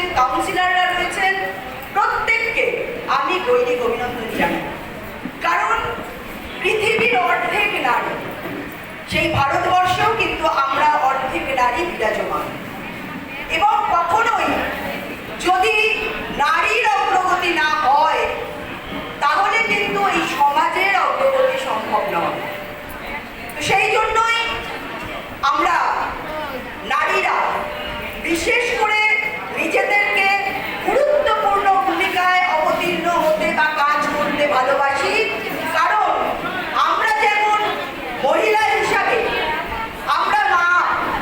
রয়েছেন কাউন্সিলাররা রয়েছেন, প্রত্যেককে আমি গৈরিক অভিনন্দন জানাই। কারণ পৃথিবীর অর্ধেক নারী, সেই ভারতবর্ষেও কিন্তু আমরা অর্ধেক নারী বিরাজমান। এবং কখনোই যদি নারীর অগ্রগতি না হয় তাহলে কিন্তু এই সমাজের অগ্রগতি সম্ভব নয় তো সেই জন্যই আমরা নারীরা বিশেষ করে নিজেদেরকে গুরুত্বপূর্ণ ভূমিকায় অবতীর্ণ হতে বা কাজ করতে ভালোবাসি কারণ আমরা যেমন মহিলা হিসাবে আমরা মা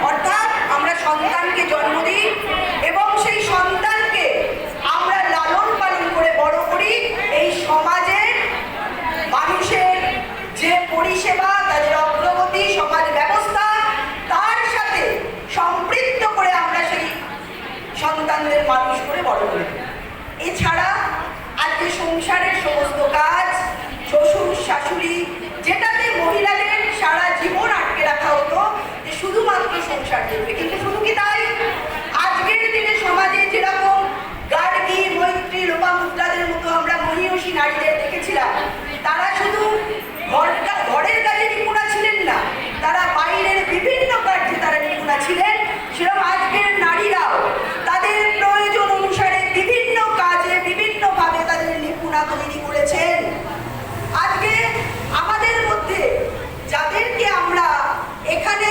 অর্থাৎ আমরা সন্তানকে জন্ম দিই এবং সেই সন্তানকে আমরা লালন পালন করে বড় করি এই সমাজের মানুষের যে পরিষেবা তাদের অগ্রগতি সমাজ ব্যবস্থা তার সাথে সম্পৃক্ত করে আমরা সেই সন্তানদের মানুষ করে বড় করি এছাড়া আজকে সংসারের সমস্ত কাজ শ্বশুর, শাশুড়ি, যেটাতে মহিলাদের সারা জীবন আটকে রাখা হতো যে শুধুমাত্র সংসার চলবে। কিন্তু শুধু কি তাই? আজকের দিনে সমাজে যেরকম গার্গী, মৈত্রী লোপামুদ্রাদের মতো আমরা মহিষী নারীদের দেখেছিলাম, তারা শুধু ঘরটা ঘরের কাজে নিপুণা ছিলেন না, তারা বাইরের বিভিন্ন কার্যে তারা নিপুণা ছিলেন সেরকম আজকের নারীরাও তাদের প্রয়োজন অনুসারে বিভিন্ন কাজে বিভিন্নভাবে তাদের নিপুণা তৈরি করেছেন আজকে আমাদের মধ্যে যাদেরকে আমরা এখানে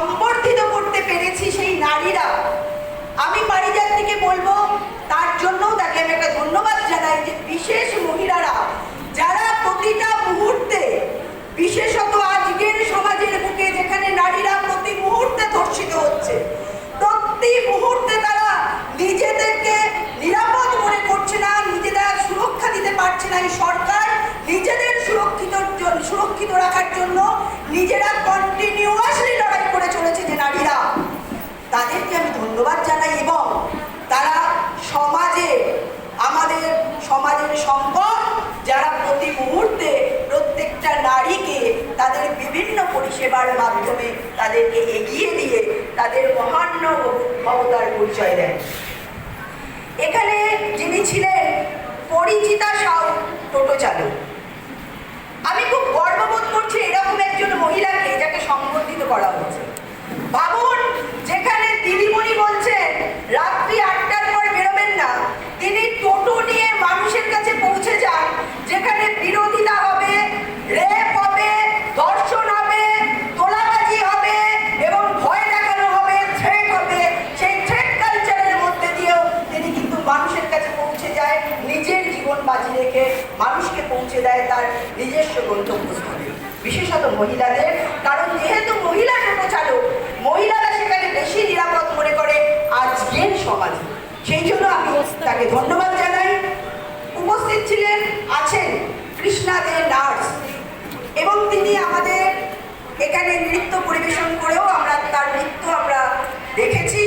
সম্বর্ধিত করতে পেরেছি সেই নারীরা। আমি পারিজাতিকে বলব, তার জন্যও তাকে আমি একটা ধন্যবাদ জানাই যে বিশেষ মহিলারা, যারা প্রতিটা মুহূর্তে, বিশেষত আজকের সমাজের বুকে যেখানে নারীরা প্রতি মুহূর্তে ধর্ষিত হচ্ছে, প্রতি মুহূর্তে তারা নিজেদেরকে নিরাপদ মনে করছে না নিজেরা সুরক্ষা দিতে পারছে না এই সরকার নিজেদের সুরক্ষিত সুরক্ষিত রাখার জন্য, নিজেরা কন্টিনিউয়াসলি লড়াই করে চলেছে যে নারীরা তাদেরকে আমি ধন্যবাদ জানাই এবং তারা সমাজে, আমাদের সমাজের সম্পদ যারা প্রতি মুহূর্তে প্রত্যেকটা নারীকে তাদের বিভিন্ন পরিষেবার মাধ্যমে তাদেরকে এগিয়ে দিয়ে তাদের মহান্য ক্ষমতার পরিচয় দেয়। এখানে যিনি ছিলেন পরিচিতা সাউ টোটো চালক। তার নিজস্ব গন্তব্যস্থলে বিশেষত মহিলাদের, কারণ যেহেতু মহিলা টোটো চালক মহিলারা সেখানে বেশি নিরাপদ মনে করে আজকের সমাজে। সেই জন্য আমি তাকে ধন্যবাদ জানাই। উপস্থিত ছিলেন, আছেন কৃষ্ণা দে নার্স। এবং তিনি আমাদের এখানে নৃত্য পরিবেশন করেও আমরা তার নৃত্য আমরা দেখেছি।